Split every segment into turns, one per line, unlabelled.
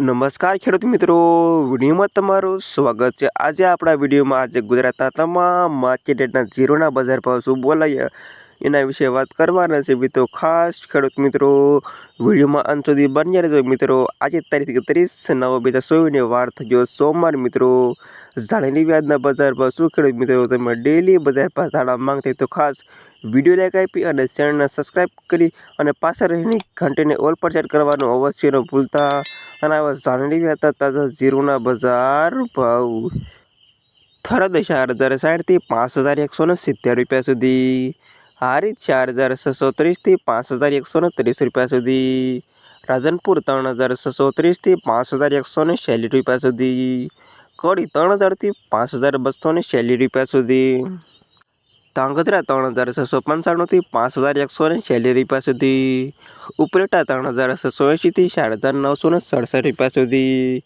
નમસ્કાર ખેડૂત મિત્રો, વિડીયોમાં તમારું સ્વાગત છે. આજે આપણા વિડીયોમાં આજે ગુજરાતના તમામ માર્કેટ રેટના ઝીરોના બજાર ભાવ શું બોલાય એના વિશે વાત કરવાના છે. મિત્રો, ખાસ ખેડૂત મિત્રો, વિડીયોમાં અંત સુધી બન્યા રહેજો. મિત્રો, આજે તારીખ ત્રીસ નવ બે હજાર ચોવીસની વાર થઈ ગયો સોમવાર. મિત્રો જાણેલી વ્યાજના બજાર ભાવ શું? ખેડૂત મિત્રો, તમે ડેલી બજાર ભાવ જાણવા માંગતા તો ખાસ વીડિયો લાઈક આપી અને ચેનલને સબસ્ક્રાઈબ કરી અને પાછળ રહીને ઘંટીને ઓલ પર સેટ કરવાનું અવશ્ય ન ભૂલતા. અને આવા જાણેલી હતા તાજા જીરુના બજાર ભાવ થરદ ચાર હજાર સાઠથી પાંચ હજાર એકસો ને સિત્તેર રૂપિયા સુધી. હારી ચાર હજાર છસો ત્રીસથી પાંચ હજાર એકસો ને ત્રીસ રૂપિયા સુધી. રાધનપુર ત્રણ હજાર છસો ત્રીસથી પાંચ હજાર એકસો ને રૂપિયા સુધી. કડી ત્રણ હજારથી પાંચ હજાર બસો ને રૂપિયા સુધી. ધાંગધ્રા ત્રણ હજાર છસો પંચાણુંથી પાંચ હજાર એકસો ને છેલ્લી રૂપિયા સુધી. ઉપરેટા ત્રણ હજાર છસો એંશીથી ચાર હજાર નવસો ને સડસઠ રૂપિયા સુધી.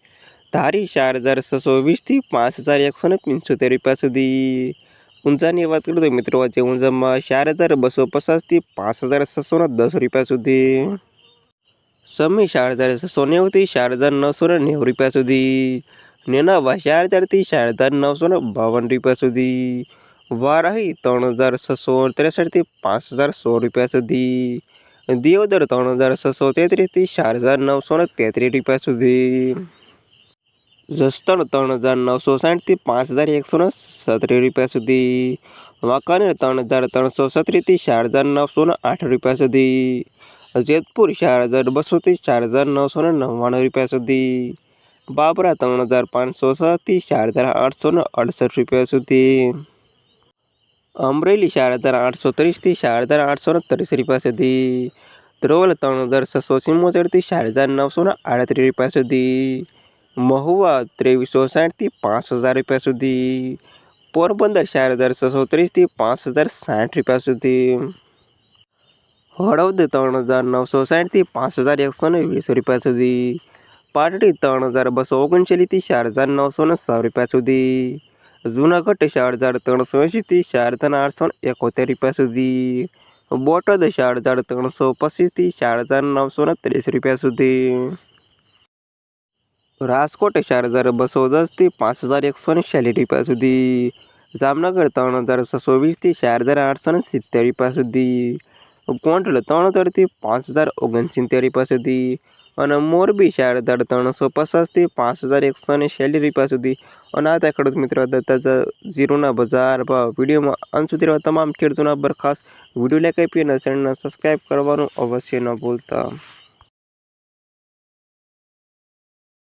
ધારી ચાર હજાર છસો વીસથી પાંચ હજાર એકસો ને પંચોતેર રૂપિયા સુધી. ઊંઝાની વાત કરું તો મિત્રો, આજે ઊંઝામાં ચાર હજાર બસો પચાસથી પાંચ હજાર છસો ને દસ રૂપિયા સુધી. સમી ચાર હજાર છસો નેવુંથી ચાર હજાર નવસો ને નેવું રૂપિયા સુધી. નેનાવા ચાર હજારથી ચાર હજાર નવસો ને બાવન રૂપિયા સુધી. વારાહી ત્રણ હજાર છસો ત્રેસઠથી પાંચ હજાર સો રૂપિયા સુધી. દિયોદર ત્રણ હજાર છસો તેત્રીસથી ચાર હજાર નવસો ને તેત્રીસ રૂપિયા સુધી. જસદણ ત્રણ હજાર નવસો સાઠથી પાંચ હજાર એકસો ને સત્રીસ રૂપિયા સુધી. વાંકાનેર ત્રણ હજાર ત્રણસો સત્રીસથી ચાર હજાર નવસો ને આઠ રૂપિયા સુધી. જેતપુર ચાર હજાર બસોથી ચાર હજાર નવસો ને નવ્વાણું રૂપિયા સુધી. બાબરા ત્રણ હજાર પાંચસો છથી ચાર હજાર આઠસો ને અડસઠ રૂપિયા સુધી. અમરેલી ચાર હજાર આઠસો ત્રીસથી ચાર હજાર આઠસો ત્રીસ રૂપિયા સુધી. ધ્રોલ ત્રણ હજાર છસો સિમ્મોતેરથી ચાર હજાર નવસો આડત્રીસ રૂપિયા સુધી. મહુવા ત્રેવીસો સાઠથી પાંચ હજાર રૂપિયા સુધી. પોરબંદર ચાર હજાર છસો ત્રીસથી પાંચ હજાર સાઠ રૂપિયા સુધી. હળવદ ત્રણ હજાર નવસો સાઠથી પાંચ હજાર એકસો ને વીસ રૂપિયા સુધી. પાટડી ત્રણ હજાર બસો ઓગણચાલીસથી ચાર હજાર નવસો ને રૂપિયા સુધી. જૂનાગઢ ચાર હજાર ત્રણસો એંશીથી હજાર આઠસો એકોતેર રૂપિયા સુધી બોટાદ ચાર હજાર ત્રણસો પચીસથી ચાર હજાર નવસો ને ત્રીસ રૂપિયા સુધી. રાજકોટ ચાર હજાર બસો દસથી પાંચ હજાર એકસો ને ચાલીસ રૂપિયા સુધી. જામનગર ત્રણ હજાર છસો વીસથી ચાર હજાર આઠસો ને સિત્તેર રૂપિયા સુધી. ગોંડલ ત્રણ હજારથી પાંચ હજાર ઓગણસિત્તેર રૂપિયા સુધી. અને મોરબી ચાર હજાર ત્રણસો પચાસથી પાંચ હજાર એકસો ને છેલ્લી રૂપિયા સુધી. અને આ ખેડૂત મિત્રો તાજા જીરોના બજાર ભાવ. વિડીયોમાં અંત સુધી તમામ ખેડૂતોના બરખાસ્ત વીડિયો લાઈક આપી અને ચેનલને સબસ્ક્રાઈબ કરવાનું અવશ્ય ન ભૂલતા.